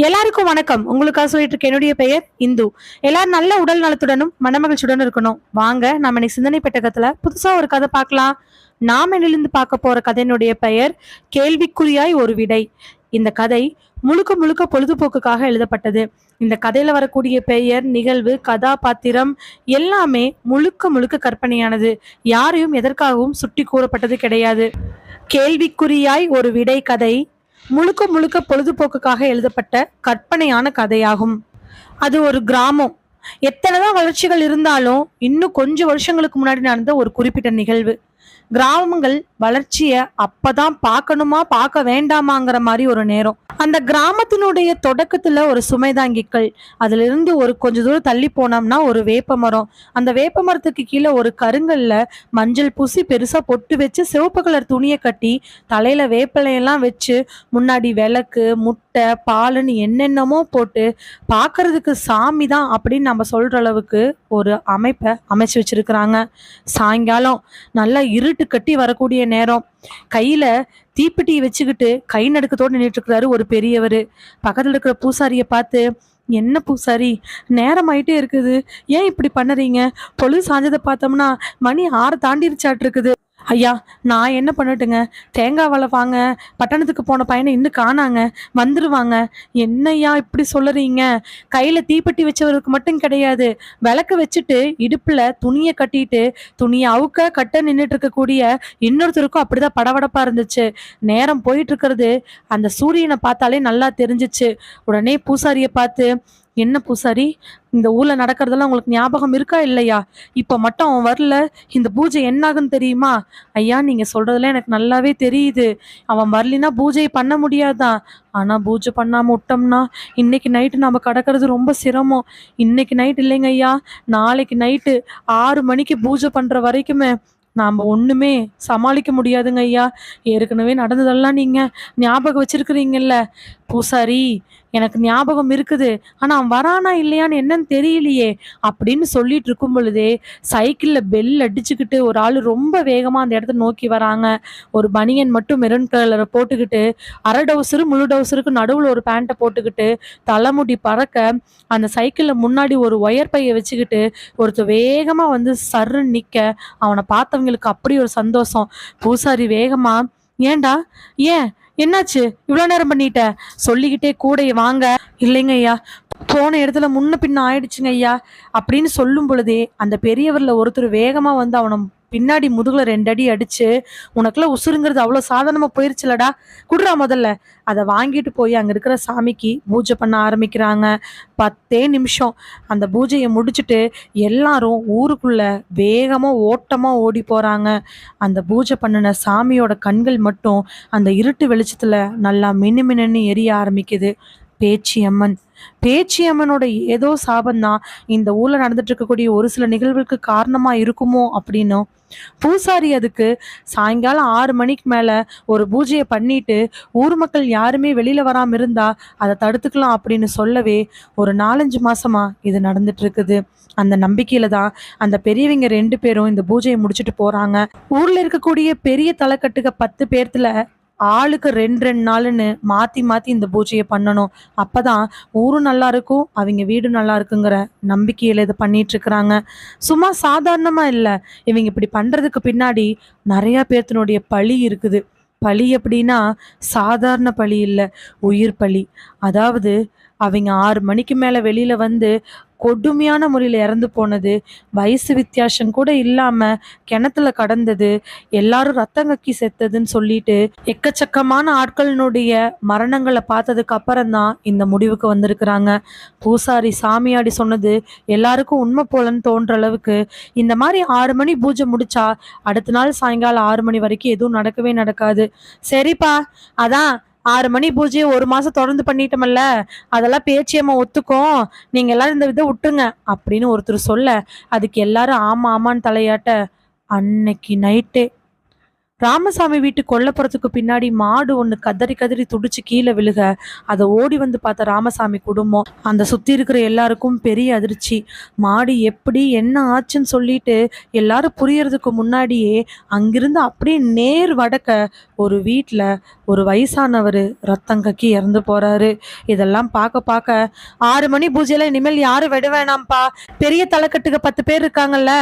எல்லாருக்கும் வணக்கம். உங்களுக்காக சொல்லிட்டு இருக்க என்னுடைய பெயர் இந்து. எல்லாரும் நல்ல உடல் நலத்துடனும் மனமகிழ்ச்சியுடனும் இருக்கணும். வாங்க நம்ம இன்னைக்கு சிந்தனை பெட்டகத்துல புதுசா ஒரு கதை பார்க்கலாம். நாம என்னிலிருந்து பார்க்க போற கதையினுடைய பெயர் கேள்விக்குறியாய் ஒரு விடை. இந்த கதை முழுக்க முழுக்க பொழுதுபோக்குக்காக எழுதப்பட்டது. இந்த கதையில வரக்கூடிய பெயர் நிகழ்வு கதாபாத்திரம் எல்லாமே முழுக்க முழுக்க கற்பனையானது. யாரையும் எதற்காகவும் சுட்டி கூறப்பட்டது கிடையாது. கேள்விக்குறியாய் ஒரு விடை கதை முழுக்க முழுக்க பொழுதுபோக்குக்காக எழுதப்பட்ட கற்பனையான கதையாகும். அது ஒரு கிராமம். எத்தனைதான் வளர்ச்சிகள் இருந்தாலும் இன்னும் கொஞ்சம் வருஷங்களுக்கு முன்னாடி நடந்த ஒரு குறிப்பிட்ட நிகழ்வு. கிராமங்கள் வளர்ச்சிய அப்பதான் பார்க்கணுமா பார்க்க வேண்டாமாங்கிற மாதிரி ஒரு நேரம். அந்த கிராமத்தினுடைய தொடக்கத்துல ஒரு சுமைதாங்கிக்கள் அதுல இருந்து ஒரு கொஞ்ச தூரம் தள்ளி போனோம்னா ஒரு வேப்ப மரம். அந்த வேப்ப மரத்துக்கு கீழே ஒரு கருங்கல்ல மஞ்சள் பூசி பெருசா பொட்டு வச்சு சிவப்பு கலர் துணியை கட்டி தலையில வேப்பிலையெல்லாம் வச்சு முன்னாடி விளக்கு முட்டை பாலுன்னு என்னென்னமோ போட்டு பார்க்கறதுக்கு சாமி தான் அப்படின்னு நம்ம சொல்ற அளவுக்கு ஒரு அமைப்பை அமைச்சு வச்சிருக்கிறாங்க. சாயங்காலம் நல்லா இருட்டு கட்டி வரக்கூடிய நேரம். கையில தீப்பெட்டியை வச்சுக்கிட்டு கை நடுக்கத்தோடு நின்றுட்டு இருக்கிறாரு ஒரு பெரியவர். பக்கத்துல இருக்கிற பூசாரியை பார்த்து என்ன பூசாரி நேரம் ஆயிட்டே இருக்குது. ஏன் இப்படி பண்ணுறீங்க? பொழுது சாஞ்சதை பார்த்தோம்னா மணி ஆறு தாண்டிருச்சாட்டு இருக்குது ஐயா நான் என்ன பண்ணட்டுங்க? தேங்காய் வலை வாங்க. பட்டணத்துக்கு போன பையனை இன்னும் காணாங்க. வந்துடுவாங்க என்னய்யா இப்படி சொல்லுறீங்க? கையில் தீப்பெட்டி வச்சவருக்கு மட்டும் கிடையாது. விளக்கு வச்சுட்டு இடுப்பில் துணியை கட்டிட்டு துணியை அவுக்க கட்ட நின்றுட்டு இருக்கக்கூடிய இன்னொருத்தருக்கும் அப்படிதான் படபடப்பாக இருந்துச்சு. நேரம் போயிட்டு இருக்கிறது அந்த சூரியனை பார்த்தாலே நல்லா தெரிஞ்சிச்சு. உடனே பூசாரியை பார்த்து என்ன பூசாரி? இந்த ஊர்ல நடக்கிறதெல்லாம் உங்களுக்கு ஞாபகம் இருக்கா இல்லையா? இப்ப மட்டும் அவன் வரல. இந்த பூஜை என்னாகுன்னு தெரியுமா? ஐயா நீங்க சொல்றதெல்லாம் எனக்கு நல்லாவே தெரியுது. அவன் வரலினா பூஜை பண்ண முடியாதான் ஆனா பூஜை பண்ணாம விட்டோம்னா இன்னைக்கு நைட்டு நம்ம கடக்கிறது ரொம்ப சிரமம். இன்னைக்கு நைட் இல்லைங்க ஐயா. நாளைக்கு நைட்டு ஆறு மணிக்கு பூஜை பண்ற வரைக்குமே நாம் ஒன்றுமே சமாளிக்க முடியாதுங்க ஐயா. ஏற்கனவே நடந்ததெல்லாம் நீங்கள் ஞாபகம் வச்சிருக்கிறீங்கல்ல. பூசாரி எனக்கு ஞாபகம் இருக்குது. ஆனால் அவன் வரானா இல்லையான்னு என்னன்னு தெரியலையே. அப்படின்னு சொல்லிட்டு இருக்கும் பொழுதே சைக்கிளில் பெல் அடிச்சுக்கிட்டு ஒரு ஆள் ரொம்ப வேகமாக அந்த இடத்த நோக்கி வராங்க. ஒரு பனியன் மட்டும் மெரூன் கலரை போட்டுக்கிட்டு அரை டவுசரு முழு டவுசருக்கு நடுவில் ஒரு பேண்ட்டை போட்டுக்கிட்டு தலைமுடி பறக்க அந்த சைக்கிளில் முன்னாடி ஒரு ஒயர் பையை வச்சுக்கிட்டு ஒருத்தர் வேகமாக வந்து சர்ன்னு நிற்க அவனை பார்த்தவங்களுக்கு அப்படி ஒரு சந்தோஷம். பூசாரி வேகமா ஏன்டா? ஏன்? என்னாச்சு? இவ்வளோ நேரம் பண்ணிட்ட. சொல்லிக்கிட்டே கூட வாங்க. இல்லைங்க ஐயா. போன இடத்துல முன்ன பின்ன ஆயிடுச்சுங்க ஐயா. அப்படின்னு சொல்லும் பொழுதே அந்த பெரியவர்ல ஒருத்தர் வேகமா வந்து அவனை பின்னாடி முதுகுல ரெண்டு அடி அடிச்சு உனக்குலாம் உசுருங்கிறது அவ்வளோ சாதனமா போயிருச்சுலடா குடுறா முதல்ல. அதை வாங்கிட்டு போய் அங்க இருக்கிற சாமிக்கு பூஜை பண்ண ஆரம்பிக்கிறாங்க. பத்தே நிமிஷம். அந்த பூஜையை முடிச்சுட்டு எல்லாரும் ஊருக்குள்ள வேகமா ஓட்டமா ஓடி போறாங்க. அந்த பூஜை பண்ணின சாமியோட கண்கள் மட்டும் அந்த இருட்டு வெளிச்சத்துல நல்லா மின்னு மின்னுன்னு எரிய ஆரம்பிக்குது. பேச்சியம்மன் பேச்சியம்மனோட ஏதோ சாபம்தான். இந்த ஊர்ல நடந்துட்டு இருக்கக்கூடிய ஒரு சில நிகழ்வுக்கு காரணமா இருக்குமோ அப்படின்னும் பூசாரி அதுக்கு சாயங்காலம் ஆறு மணிக்கு மேல ஒரு பூஜையை பண்ணிட்டு ஊர் மக்கள் யாருமே வெளியில வராம இருந்தா அதை தடுத்துக்கலாம் அப்படின்னு சொல்லவே ஒரு நாலஞ்சு மாசமா இது நடந்துட்டு இருக்குது அந்த நம்பிக்கையில தான் அந்த பெரியவங்க ரெண்டு பேரும் இந்த பூஜையை முடிச்சுட்டு போறாங்க. ஊர்ல இருக்கக்கூடிய பெரிய தலைக்கட்டுக பத்து பேர்த்துல ஆளுக்கு ரெண்டு ரெண்டு நாளுன்னு மாற்றி மாற்றி இந்த பூஜையை பண்ணணும். அப்போ தான் ஊரும் நல்லா இருக்கும் அவங்க வீடும் நல்லா இருக்குங்கிற நம்பிக்கையில் இதை பண்ணிகிட்ருக்குறாங்க சும்மா சாதாரணமாக இல்லை. இவங்க இப்படி பண்ணுறதுக்கு பின்னாடி நிறையா பேர்த்தினுடைய பழி இருக்குது. பழி எப்படின்னா சாதாரண பழி இல்லை உயிர் பழி. அதாவது அவங்க ஆறு மணிக்கு மேலே வெளியில் வந்து கொடுமையான முறையில் இறந்து போனது வயசு வித்தியாசம் கூட இல்லாம கிணத்துல கடந்தது எல்லாரும் ரத்தம் கக்கி செத்ததுன்னு சொல்லிட்டு எக்கச்சக்கமான ஆட்களினுடைய மரணங்களை பார்த்ததுக்கு அப்புறம் தான் இந்த முடிவுக்கு வந்திருக்கிறாங்க. பூசாரி சாமியாடி சொன்னது எல்லாருக்கும் உண்மை போலன்னு தோன்ற அளவுக்கு இந்த மாதிரி ஆறு மணி பூஜை முடிச்சா அடுத்த நாள் சாயங்காலம் ஆறு மணி வரைக்கும் எதுவும் நடக்கவே நடக்காது. சரிப்பா அதான் ஆறு மணி பூஜையை ஒரு மாசம் தொடர்ந்து பண்ணிட்டோம்ல அதெல்லாம் பேச்சியம்மா ஒத்துக்கும். நீங்க எல்லாரும் இந்த இதை விட்டுங்க அப்படின்னு ஒருத்தர் சொல்ல அதுக்கு எல்லாரும் ஆமா ஆமான்னு தலையாட்ட அன்னைக்கு நைட்டே ராமசாமி வீட்டு கொல்லப்புறத்துக்கு பின்னாடி மாடு ஒன்று கதறி கதறி துடிச்சு கீழே விழுக. அதை ஓடி வந்து பார்த்த ராமசாமி குடும்பம் அந்த சுற்றி இருக்கிற எல்லாருக்கும் பெரிய அதிர்ச்சி. மாடு எப்படி என்ன ஆச்சுன்னு சொல்லிட்டு எல்லாரும் புரியறதுக்கு முன்னாடியே அங்கிருந்து அப்படியே நேர் வடக்க ஒரு வீட்டில் ஒரு வயசானவர் ரத்தம் கக்கி இறந்து போறாரு. இதெல்லாம் பார்க்க பார்க்க ஆறு மணி பூஜையில் இனிமேல் யாரும் விட வேணாம்ப்பா. பெரிய தலைக்கட்டுக்கு பத்து பேர் இருக்காங்கல்ல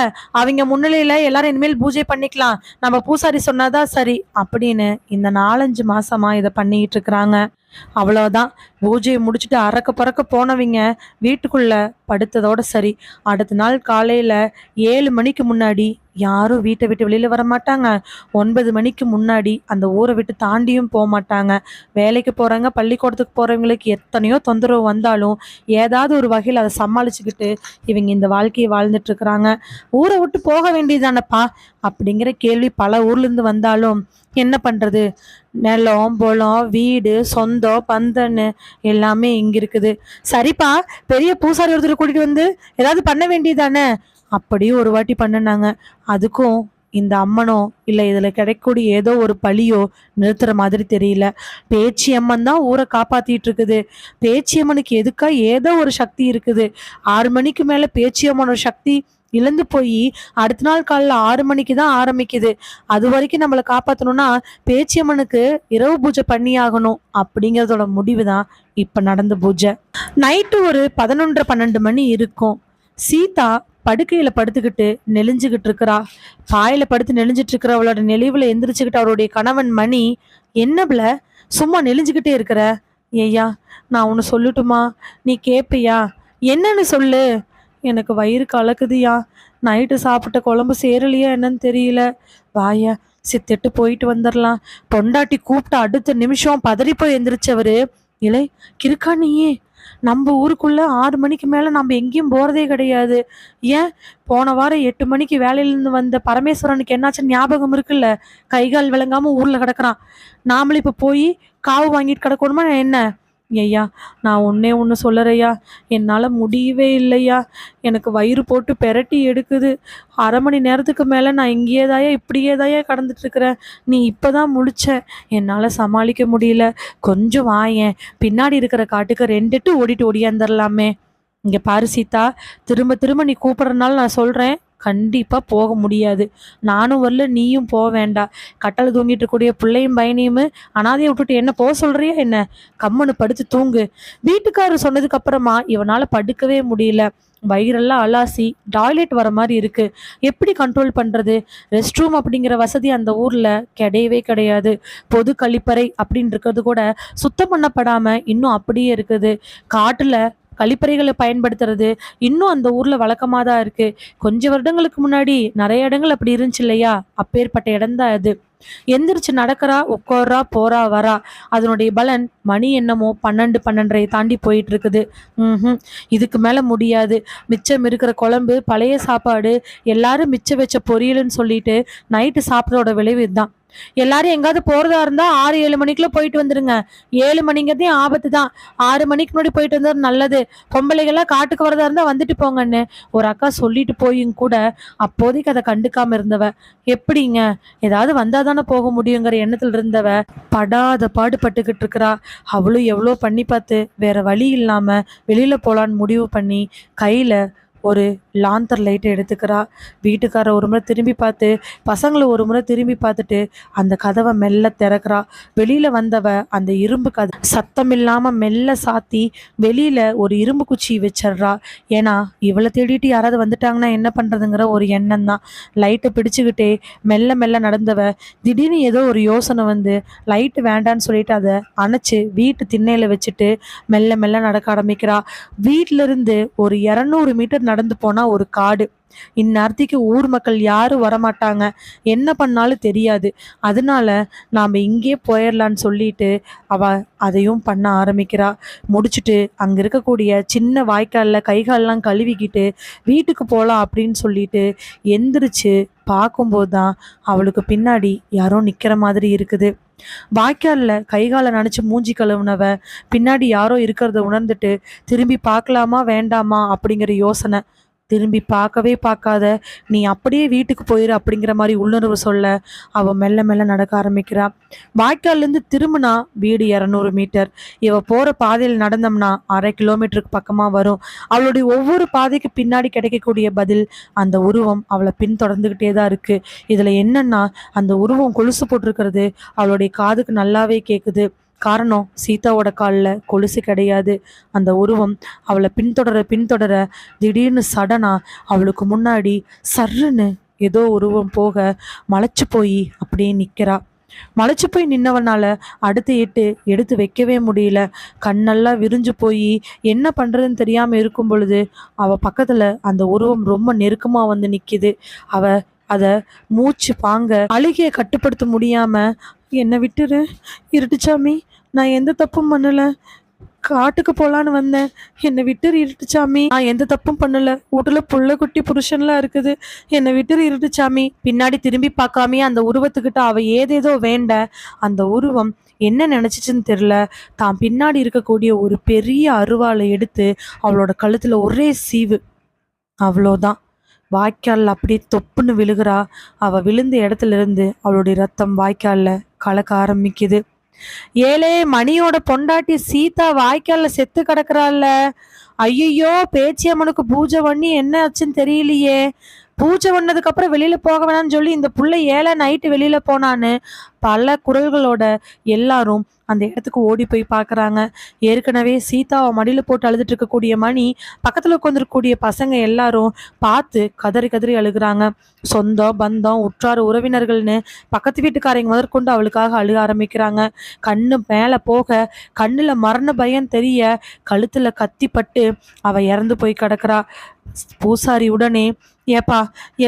அவங்க முன்னிலையில் எல்லாரும் இனிமேல் பூஜை பண்ணிக்கலாம். நம்ம பூசாரி சொன்னாதான் சரி அப்படின்னு இந்த நாலஞ்சு மாசமா இதை பண்ணிட்டு இருக்கிறாங்க. அவ்வளோதான் பூஜையை முடிச்சுட்டு அறக்க பறக்க போனவங்க வீட்டுக்குள்ள படுத்ததோட சரி. அடுத்த நாள் காலையில ஏழு மணிக்கு முன்னாடி யாரும் வீட்டை விட்டு வெளியில வர மாட்டாங்க. ஒன்பது மணிக்கு முன்னாடி அந்த ஊரை விட்டு தாண்டியும் போக மாட்டாங்க. வேலைக்கு போறவங்க பள்ளிக்கூடத்துக்கு போறவங்களுக்கு எத்தனையோ தொந்தரவு வந்தாலும் ஏதாவது ஒரு வகையில் அதை சமாளிச்சுக்கிட்டு இவங்க இந்த வாழ்க்கையை வாழ்ந்துட்டு இருக்கிறாங்க. ஊரை விட்டு போக வேண்டியதானப்பா அப்படிங்கிற கேள்வி பல ஊர்ல இருந்து வந்தாலும் என்ன பண்ணுறது நிலம் பொலம் வீடு சொந்தம் பந்தன்னு எல்லாமே இங்கே இருக்குது. சரிப்பா பெரிய பூசாரி ஒருத்தர் கூட்டிகிட்டு வந்து ஏதாவது பண்ண வேண்டியதானே அப்படியும் ஒரு வாட்டி பண்ணுனாங்க. அதுக்கும் இந்த அம்மனோ இல்லை இதில் கிடைக்கக்கூடிய ஏதோ ஒரு பழியோ நிறுத்துற மாதிரி தெரியல. பேச்சி அம்மன் தான் ஊரை காப்பாத்திட்டு இருக்குது. பேச்சி அம்மனுக்கு எதுக்கா ஏதோ ஒரு சக்தி இருக்குது. ஆறு மணிக்கு மேலே பேச்சி அம்மனோட சக்தி இழந்து போய் அடுத்த நாள் காலைல ஆறு மணிக்கு தான் ஆரம்பிக்குது. அது வரைக்கும் நம்மளை காப்பாற்றணும்னா பேச்சியம்மனுக்கு இரவு பூஜை பண்ணி ஆகணும் அப்படிங்கிறதோட முடிவு தான் இப்போ நடந்த பூஜை. நைட்டு ஒரு பதினொன்றரை பன்னெண்டு மணி இருக்கும். சீதா படுக்கையில படுத்துக்கிட்டு நெளிஞ்சுக்கிட்டு இருக்கிறா. பாயில படுத்து நெளிஞ்சிட்டு இருக்கிற அவளோட நெளிவுல எந்திரிச்சுக்கிட்டு அவருடைய கணவன் மணி என்னப்ல சும்மா நெளிஞ்சுக்கிட்டே இருக்கிற? ஏய்யா நான் ஒன்று சொல்லட்டுமா? நீ கேப்பியா? என்னன்னு சொல்லு? எனக்கு வயிறு கலக்குதுயா? நைட்டு சாப்பிட்ட குழம்பு சேரலையா என்னன்னு தெரியல. வாய சித்திட்டு போயிட்டு வந்துடலாம் பொண்டாட்டி கூப்பிட்ட அடுத்த நிமிஷம் பதறி போய் எந்திரிச்சவரு. இலை கிறுக்கா நீயே? நம்ம ஊருக்குள்ள ஆறு மணிக்கு மேல நம்ம எங்கேயும் போறதே கிடையாது. ஏன்? போன வாரம் எட்டு மணிக்கு வேலையிலேருந்து வந்த பரமேஸ்வரனுக்கு என்னாச்சுன்னு ஞாபகம் இருக்குல்ல? கை கால் விளங்காம ஊர்ல கிடக்குறான். நாமளும் இப்ப போய் காவு வாங்கிட்டு கிடக்கணுமா என்ன? ஐயா நான் ஒன்றே ஒன்று சொல்லறையா என்னால் முடியவே இல்லையா எனக்கு வயிறு போட்டு பெரட்டி எடுக்குது. அரை மணி நேரத்துக்கு மேலே நான் இங்கேயே தாயா இப்படியே தாயா கடந்துட்டுருக்குறேன் நீ இப்போ தான் முழிச்ச. என்னால் சமாளிக்க முடியல. கொஞ்சம் வாயேன் பின்னாடி இருக்கிற காட்டுக்கு ரெண்டுட்டு ஓடிட்டு ஓடியாந்துடலாமே இங்கே பாரு சீதா திரும்ப திரும்ப நீ கூப்பிட்றதுனால நான் சொல்கிறேன் கண்டிப்பாக போக முடியாது. நானும் வரல நீயும் போக வேண்டாம் கட்டளை தூங்கிட்டு இருக்கக்கூடிய பிள்ளையும் பயனையும் அனாதையை விட்டுட்டு என்ன போக சொல்கிறியா என்ன? கம்முன்னு படுத்து தூங்கு. வீட்டுக்காரர் சொன்னதுக்கு அப்புறமா படுக்கவே முடியல. வயிறெல்லாம் அலாசி டாய்லெட் வர மாதிரி இருக்கு. எப்படி கண்ட்ரோல் பண்றது? ரெஸ்ட் ரூம் அப்படிங்கிற வசதி அந்த ஊர்ல கிடையவே கிடையாது. பொது கழிப்பறை அப்படின்னு இருக்கிறது கூட சுத்தம் பண்ணப்படாம இன்னும் அப்படியே இருக்குது. காட்டுல கழிப்பறைகளை பயன்படுத்துறது இன்னும் அந்த ஊர்ல வழக்கமாக தான் இருக்கு. கொஞ்ச வருடங்களுக்கு முன்னாடி நிறைய இடங்கள் அப்படி இருந்துச்சு இல்லையா? அப்பேற்பட்ட இடம்தான் அது. எந்திரிச்சு நடக்கிறா உட்கார்றா போறா வரா. அதனுடைய பலன் மணி என்னமோ பன்னெண்டு பன்னெண்டரை தாண்டி போயிட்டு இருக்குது. ம் இதுக்கு மேல முடியாது. மிச்சம் இருக்கிற குழம்பு பழைய சாப்பாடு எல்லாரும் மிச்சம் வச்ச பொரியல்னு சொல்லிட்டு நைட்டு சாப்பிட்றோட விளைவு இதுதான். எல்லாரும் எங்காவது போறதா இருந்தா ஆறு ஏழு மணிக்குள்ள போயிட்டு வந்துருங்க. ஏழு மணிங்கிறதே ஆபத்து தான். ஆறு மணிக்கு முன்னாடி போயிட்டு வந்தது நல்லது. பொம்பளைகள்லாம் காட்டுக்கு வரதா இருந்தா வந்துட்டு போங்கன்னு ஒரு அக்கா சொல்லிட்டு போயும் கூட அப்போதைக்கு அதை கண்டுக்காம இருந்தவ. எப்படிங்க? ஏதாவது வந்தால் தானே போக முடியுங்கிற எண்ணத்துல இருந்தவ படாத பாடுபட்டுக்கிட்டு இருக்கிறா. அவளும் எவ்வளோ பண்ணி பார்த்து வேற வழி இல்லாம வெளியில போலான்னு முடிவு பண்ணி கையில ஒரு லாந்தர் லைட்டை எடுத்துக்கிறா. வீட்டுக்கார ஒரு முறை திரும்பி பார்த்து பசங்களை ஒரு முறை திரும்பி பார்த்துட்டு அந்த கதவை மெல்ல திறக்கிறா. வெளியில் வந்தவ அந்த இரும்பு கதை சத்தம் இல்லாமல் மெல்ல சாத்தி வெளியில் ஒரு இரும்பு குச்சி வச்சிட்றா. ஏன்னா இவளை தேடிட்டு யாராவது வந்துட்டாங்கன்னா என்ன பண்ணுறதுங்கிற ஒரு எண்ணம் தான் லைட்டை பிடிச்சிக்கிட்டே மெல்ல மெல்ல நடந்தவ திடீர்னு ஏதோ ஒரு யோசனை வந்து லைட்டு வேண்டான்னு சொல்லிட்டு அதை அணைச்சு வீட்டு திண்ணையில் வச்சுட்டு மெல்ல மெல்ல நடக்க ஆரம்பிக்கிறா. வீட்டிலிருந்து ஒரு இரநூறு மீட்டர் நடந்து போனால் ஒரு காடு. இந்நேரத்துக்கு ஊர் மக்கள் யாரும் வரமாட்டாங்க. என்ன பண்ணாலும் தெரியாது. அதனால நாம் இங்கே போயிடலான்னு சொல்லிட்டு அவ அதையும் பண்ண ஆரம்பிக்கிறா. முடிச்சுட்டு அங்கே இருக்கக்கூடிய சின்ன வாய்க்காலில் கைகாலெலாம் கழுவிக்கிட்டு வீட்டுக்கு போகலாம் அப்படின்னு சொல்லிட்டு எந்திரிச்சு பார்க்கும்போது தான் அவளுக்கு பின்னாடி யாரோ நிற்கிற மாதிரி இருக்குது. வாய்க்காலில் கைகாலை நினச்சி மூஞ்சி கழுவுனவ பின்னாடி யாரோ இருக்கிறத உணர்ந்துட்டு திரும்பி பார்க்கலாமா? வேண்டாமா? அப்படிங்கிற யோசனை திரும்பி பார்க்கவே பார்க்காத நீ அப்படியே வீட்டுக்கு போயிரு அப்படிங்கிற மாதிரி உள்ளுணர்வு சொல்ல அவள் மெல்ல மெல்ல நடக்க ஆரம்பிக்கிறா. வாய்க்கால்லேருந்து திரும்பினா வீடு இரநூறு மீட்டர். இவள் போகிற பாதையில் நடந்தோம்னா அரை கிலோமீட்டருக்கு பக்கமாக வரும். அவளுடைய ஒவ்வொரு பாதைக்கு பின்னாடி கிடைக்கக்கூடிய பதில் அந்த உருவம் அவளை பின்தொடர்ந்துக்கிட்டே தான் இருக்குது இதில் என்னென்னா அந்த உருவம் கொலுசு போட்டிருக்கிறது அவளுடைய காதுக்கு நல்லாவே கேட்குது காரணம் சீதாவோட காலில் கொலுசு கிடையாது. அந்த உருவம் அவளை பின்தொடர பின்தொடர திடீர்னு சடனாக அவளுக்கு முன்னாடி சர்ருன்னு ஏதோ உருவம் போக மலைச்சு போய் அப்படியே நிற்கிறா மலைச்சு போய் நின்னவனால அடுத்து எட்டு எடுத்து வைக்கவே முடியல. கண்ணெல்லாம் விரிஞ்சு போய் என்ன பண்ணுறதுன்னு தெரியாமல் இருக்கும் பொழுது அவள் பக்கத்தில் அந்த உருவம் ரொம்ப நெருக்கமாக வந்து நிற்கிது அவள் அதை மூச்சு பாங்க அழுகிய கட்டுப்படுத்த முடியாமல் என்னை விட்டுரு இருட்டுச்சாமி? நான் எந்த தப்பும் பண்ணல. காட்டுக்கு போகலான்னு வந்தேன். என்னை விட்டு இருட்டுச்சாமி நான் எந்த தப்பும் பண்ணல. வீட்டுல புள்ள குட்டி புருஷன்லாம் இருக்குது. என்னை விட்டு இருட்டுச்சாமி பின்னாடி திரும்பி பார்க்காமயே அந்த உருவத்துக்கிட்ட அவ ஏதேதோ வேண்ட. அந்த உருவம் என்ன நினைச்சிச்சுன்னு தெரியல. தான் பின்னாடி இருக்கக்கூடிய ஒரு பெரிய அருவாளை எடுத்து அவளோட கழுத்துல ஒரே சீவு. அவ்வளோதான். வாய்க்கால்ல அப்படியே தொப்புன்னு விழுகிறா. அவ விழுந்த இடத்துல இருந்து அவளுடைய ரத்தம் வாய்க்கால்ல கலக்க ஆரம்பிக்குது. ஏழே மணியோட பொண்டாட்டி சீதா வாய்க்கால செத்து கிடக்குறாள்ல. ஐயோ பேச்சியம்மனுக்கு பூஜை பண்ணி என்ன ஆச்சுன்னு தெரியலையே. பூஜை பண்ணதுக்கு அப்புறம் வெளியில போக வேணாம்னு சொல்லி இந்த புள்ள ஏழை நைட்டு வெளியில போனான்னு. பல குரல்களோட எல்லாரும் அந்த இடத்துக்கு ஓடி போய் பார்க்குறாங்க. ஏற்கனவே சீதாவை மடியில் போட்டு அழுதுட்டு இருக்கக்கூடிய மணி பக்கத்தில் உட்காந்துருக்கக்கூடிய பசங்க எல்லாரும் பார்த்து கதறி கதறி அழுகிறாங்க. சொந்தம் பந்தம் உற்றார் உறவினர்கள்னு பக்கத்து வீட்டுக்காரங்க முதற்கொண்டு அவளுக்காக அழுக ஆரம்பிக்கிறாங்க. கண்ணு மேலே போக கண்ணில் மரண பயம் தெரிய கழுத்தில் கத்திப்பட்டு அவள் இறந்து போய் கிடக்குறா. பூசாரி உடனே ஏப்பா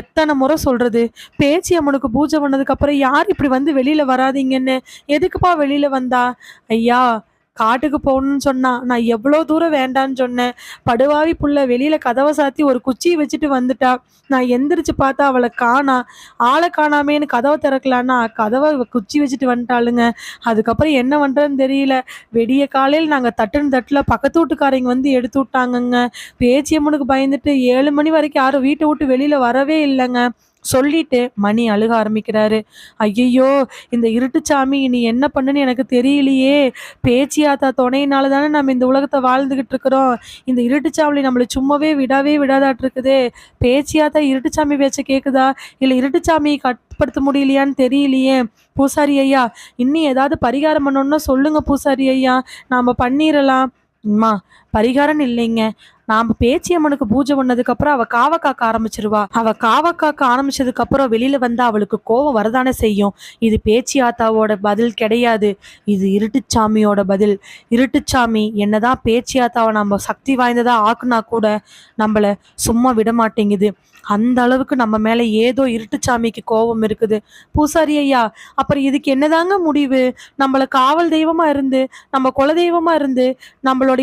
எத்தனை முறை சொல்றது? பேச்சி அம்மனுக்கு பூஜை பண்ணதுக்கு அப்புறம் யார் இப்படி வந்து வெளியில வராதீங்கன்னு எதுக்குப்பா வெளியில வந்தா? ஐயா காட்டுக்கு போகணும்னு சொன்னா நான் எவ்வளோ தூரம் வேண்டான்னு சொன்னேன். படுவாவி புள்ள வெளியில கதவை சாத்தி ஒரு குச்சியை வச்சுட்டு வந்துட்டா. நான் எந்திரிச்சு பார்த்தா அவளை காணா. ஆளை காணாமேன்னு கதவை திறக்கலான்னா கதவை குச்சி வச்சுட்டு வந்துட்டாளுங்க. அதுக்கப்புறம் என்ன பண்ணுறதுன்னு தெரியல. வெடிய காலையில் நாங்கள் தட்டுன்னு தட்டில் பக்கத்து வீட்டுக்காரங்க வந்து எடுத்து விட்டாங்கங்க. பேச்சியம்மனுக்கு பயந்துட்டு ஏழு மணி வரைக்கும் யாரும் வீட்டை விட்டு வெளியில வரவே இல்லைங்க. சொல்லிட்டு மணி அழுக ஆரம்பிக்கிறாரு. ஐயையோ இந்த இருட்டுச்சாமி நீ என்ன பண்ணுன்னு எனக்கு தெரியலையே. பேச்சியாத்தா துணையினால தானே நம்ம இந்த உலகத்தை வாழ்ந்துகிட்டு இருக்கிறோம். இந்த இருட்டுச்சாமி நம்மளை சும்மாவே விடவே விடாதாட்டு இருக்குது. பேச்சியாத்தா இருட்டுச்சாமி பேச்ச கேட்குதா இல்லை இருட்டுச்சாமியை கட்டுப்படுத்த முடியலையான்னு தெரியலையே. பூசாரி ஐயா இன்னும் ஏதாவது பரிகாரம் பண்ணணும்னா சொல்லுங்க பூசாரி ஐயா. நாம் பண்ணிடலாம் அம்மா பரிகாரம் இல்லைங்க. நாம பேச்சியம்மனுக்கு பூஜை பண்ணதுக்கு அப்புறம் அவ காவ காக்க ஆரம்பிச்சிருவா. அவ காவ காக்க ஆரம்பிச்சதுக்கு அப்புறம் வெளியில வந்து அவளுக்கு கோவம் வரதானே செய்யும். இது பேச்சி ஆத்தாவோட பதில் கிடையாது. இது இருட்டுச்சாமியோட பதில். இருட்டுச்சாமி என்னதான் பேச்சி ஆத்தாவை நம்ம சக்தி வாய்ந்ததா ஆக்குனா கூட நம்மள சும்மா விட மாட்டேங்குது. அந்த அளவுக்கு நம்ம மேல ஏதோ இருட்டுச்சாமிக்கு கோபம் இருக்குது. பூசாரி ஐயா அப்புறம் இதுக்கு என்னதாங்க முடிவு? நம்மள காவல் தெய்வமா இருந்து நம்ம குல தெய்வமாக இருந்து நம்மளோட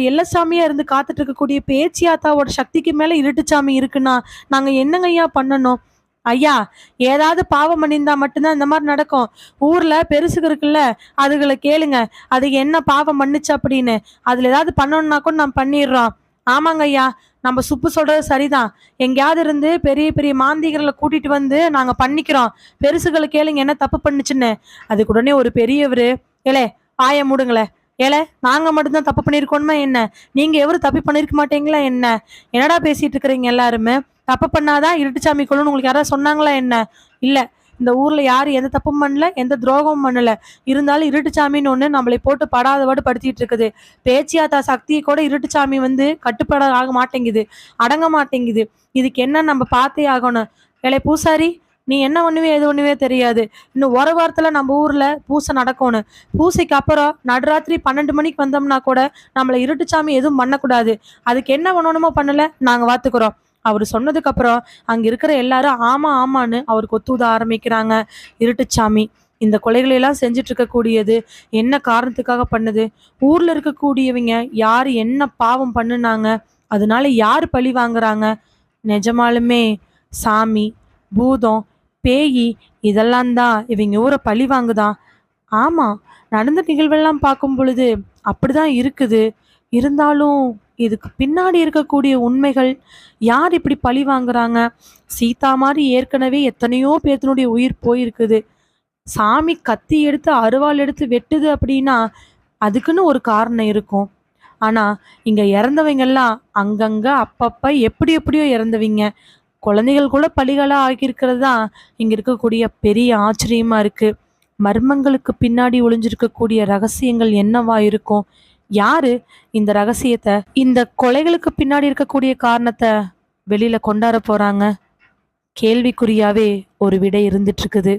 எல்லசாமியா இருந்து காத்துட்டு இருக்கக்கூடிய பேச்சியாத்தாவோட சக்திக்கு மேல இருட்டுச்சாமி இருக்குன்னா நாங்க என்னங்க ஐயா பண்ணணும்? ஐயா ஏதாவது பாவம் பண்ணியிருந்தா மட்டும்தான் இந்த மாதிரி நடக்கும். ஊர்ல பெருசுக்கு இருக்குல்ல அதுகளை கேளுங்க. அது என்ன பாவம் பண்ணுச்சு அப்படின்னு. அதுல ஏதாவது பண்ணணும்னா கூட நான் பண்ணிடுறோம். ஆமாங்க ஐயா நம்ம சுப்பு சொல்றது சரிதான். எங்கேயாவது இருந்து பெரிய பெரிய மாந்திகர்களை கூட்டிட்டு வந்து நாங்க பண்ணிக்கிறோம். பெருசுகளை கேளுங்க என்ன தப்பு பண்ணுச்சுன்னு. அதுக்கு உடனே ஒரு பெரியவர் ஏலே ஆய மூடுங்களே. ஏழை நாங்கள் மட்டும்தான் தப்பு பண்ணியிருக்கோமா என்ன? நீங்கள் எவரும் தப்பு பண்ணிருக்க மாட்டீங்களா என்ன? என்னடா பேசிட்டு இருக்கிறீங்க எல்லாருமே? தப்பு பண்ணாதான் இருட்டுச்சாமி கொள்ளுன்னு உங்களுக்கு யாராவது சொன்னாங்களா என்ன? இல்லை. இந்த ஊரில் யாரும் எந்த தப்பும் பண்ணல எந்த துரோகமும் பண்ணல. இருந்தாலும் இருட்டுச்சாமின்னு ஒன்று நம்மளை போட்டு படாதவாடு படுத்திட்டு இருக்குது. பேச்சியாத்தா சக்தியை கூட இருட்டுச்சாமி வந்து கட்டுப்பட ஆக மாட்டேங்குது அடங்க மாட்டேங்குது. இதுக்கு என்ன நம்ம பார்த்தே ஆகணும்? ஏலே பூசாரி நீ என்ன ஒண்ணுவே எது ஒண்ணுவே தெரியாது. இன்னும் ஒரு வாரத்துல நம்ம ஊர்ல பூசை நடக்கணும். பூசைக்கு அப்புறம் நடுராத்திரி பன்னெண்டு மணிக்கு வந்தோம்னா கூட நம்மளை இருட்டுச்சாமி எதுவும் பண்ணக்கூடாது. அதுக்கு என்ன பண்ணணுமோ பண்ணல நாங்க வாத்துக்கிறோம். அவர் சொன்னதுக்கு அப்புறம் அங்க இருக்கிற எல்லாரும் ஆமா ஆமான்னு அவருக்கு ஒத்துத ஆரம்பிக்கிறாங்க. இருட்டுச்சாமி இந்த கொலைகளை எல்லாம் செஞ்சுட்டு இருக்கக்கூடியது என்ன காரணத்துக்காக பண்ணுது? ஊர்ல இருக்கக்கூடியவங்க யார் என்ன பாவம் பண்ணுனாங்க? அதனால யார் பழி வாங்குறாங்க? நிஜமாலுமே சாமி பூதம் பேயி இதெல்லாம் தான் இவங்க ஊரை பழி வாங்குதான் ஆமாம் நடந்த நிகழ்வெல்லாம் பார்க்கும் பொழுது அப்படிதான் இருக்குது. இருந்தாலும் இதுக்கு பின்னாடி இருக்கக்கூடிய உண்மைகள் யார் இப்படி பழி வாங்குறாங்க? சீதா மாதிரி ஏற்கனவே எத்தனையோ பேர்த்தினுடைய உயிர் போயிருக்குது. சாமி கத்தி எடுத்து அருவாள் எடுத்து வெட்டுது அப்படின்னா அதுக்குன்னு ஒரு காரணம் இருக்கும். ஆனால் இங்கே இறந்தவங்கெல்லாம் அங்கங்கே அப்பப்போ எப்படி எப்படியோ இறந்தவங்க. குழந்தைகள் கூட பலிகளாக ஆகியிருக்கிறது தான் இங்கே இருக்கக்கூடிய பெரிய ஆச்சரியமாக இருக்குது மர்மங்களுக்கு பின்னாடி ஒளிஞ்சிருக்கக்கூடிய ரகசியங்கள் என்னவா இருக்கும்? யாரு இந்த ரகசியத்தை இந்த கொலைகளுக்கு பின்னாடி இருக்கக்கூடிய காரணத்தை வெளியில கொண்டாட போறாங்க? கேள்விக்குறியாவே ஒரு விடை இருந்துட்டு இருக்குது.